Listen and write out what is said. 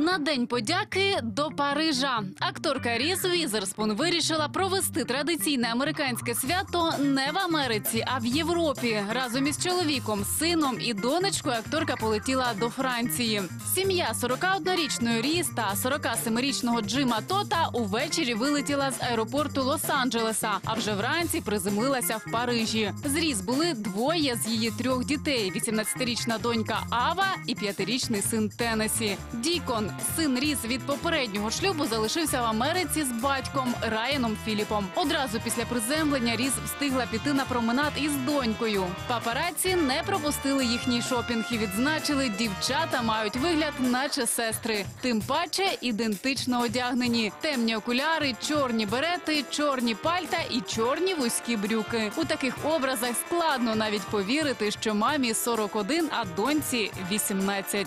На день подяки до Парижа. Акторка Різ Візерспун вирішила провести традиційне американське свято не в Америці, а в Європі. Разом із чоловіком, сином і донечкою акторка полетіла до Франції. Сім'я 41-річної Різ та 47-річного Джима Тота увечері вилетіла з аеропорту Лос-Анджелеса, а вже вранці приземлилася в Парижі. З Різ були двоє з її трьох дітей: 18-річна донька Ава і 5-річний син Теннесі. Дікон, син Різ від попереднього шлюбу, залишився в Америці з батьком Райаном Філіпом. Одразу після приземлення Різ встигла піти на променад із донькою. Папараці не пропустили їхній шопінг і відзначили, дівчата мають вигляд, наче сестри. Тим паче ідентично одягнені: темні окуляри, чорні берети, чорні пальта і чорні вузькі брюки. У таких образах складно навіть повірити, що мамі 41, а доньці 18.